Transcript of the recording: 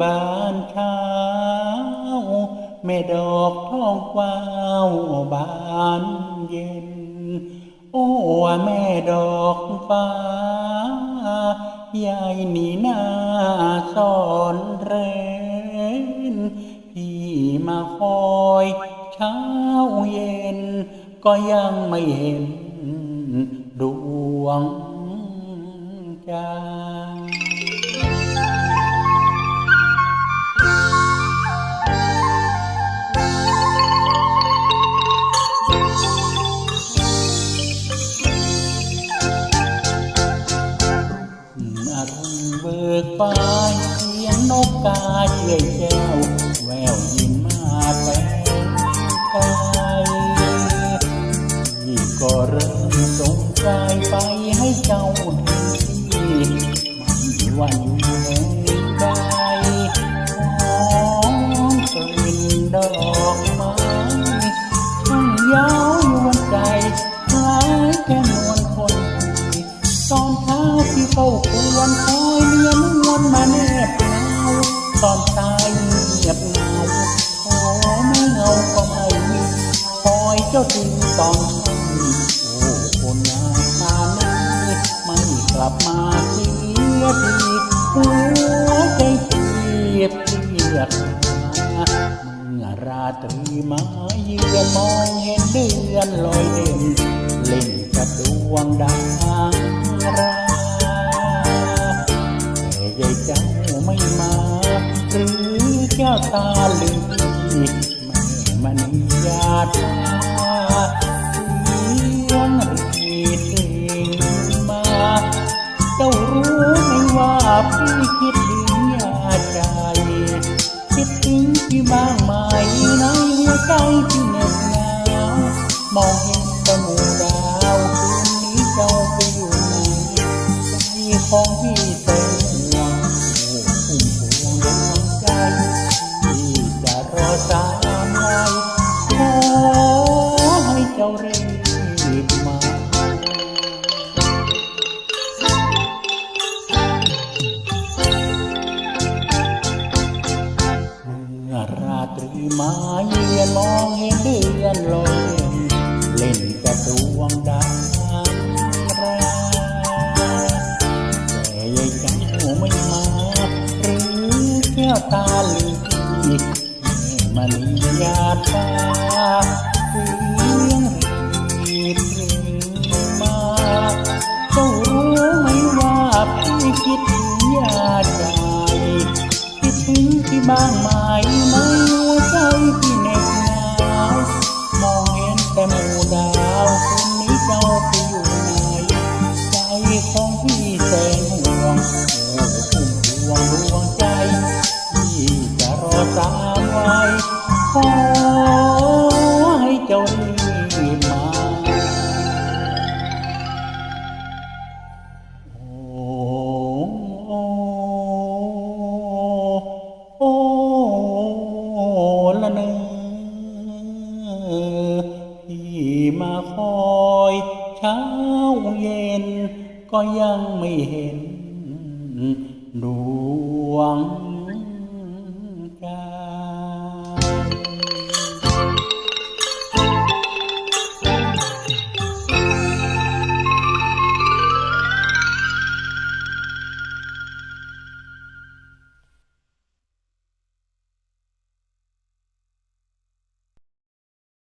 บานเช้า แม่ดอกทองกวาวบานเย็น โอ้แม่ดอกฟ้ายายหนีหน้าซ่อนเร้นพี่มาคอยเช้าเย็น ก็ยังไม่เห็นดวงใจ กฟ้าเสียงนกกาเชื่อยแก้วแววยินมาแต่ไกลพี่ก็เริ่มสงสัยไปให้เจ้าถึงที่ไม่ว่าอยู่แห่งใดของกลิ่นดอกไม้ช่างเย้ายวนใจคล้ายแค่มวลคนที่ตอนเช้าที่เฝ้าควร ตอนตายเงียบเหงาขอไม่เงาก็ไม่มีคอยเจ้าถึงตอนค่ำโอ้คนงามตานี้ไม่กลับมาเสียทีหัวใจเทียบเทียบมาเมื่อราตรีมาเยือนมองเห็นเดือนลอยเด่นเล่นกับดวงดาวรา ตาลืมแม่มันยาตาเสียงรีดเพลงมา เจ้ารู้ไหมว่าพี่คิดถึงยาใจ คิดถึงพี่บ้างไหมในหัวใจที่เหน็บหนาวมองเห็นต่หมู่ดาวคืนนี้เจ้าไปอยู่ไหนใจของพี่ มาเยือนมองเห็นเดือนลอยเล่นกับดวงดาวราแต่ยายจ้าไม่มาหรือแก้วตาลืมตีแม่มันยาตาเสียงรีดเพลงมาเจ้ารู้ไหมว่าพี่คิดถึงยาใจคิดถึงที่บ้างไหม ขอให้เจ้ารีบมาโอ้โอ้โอ้ละเนอที่มาคอยเช้าเย็น ก็ยังไม่เห็นดวง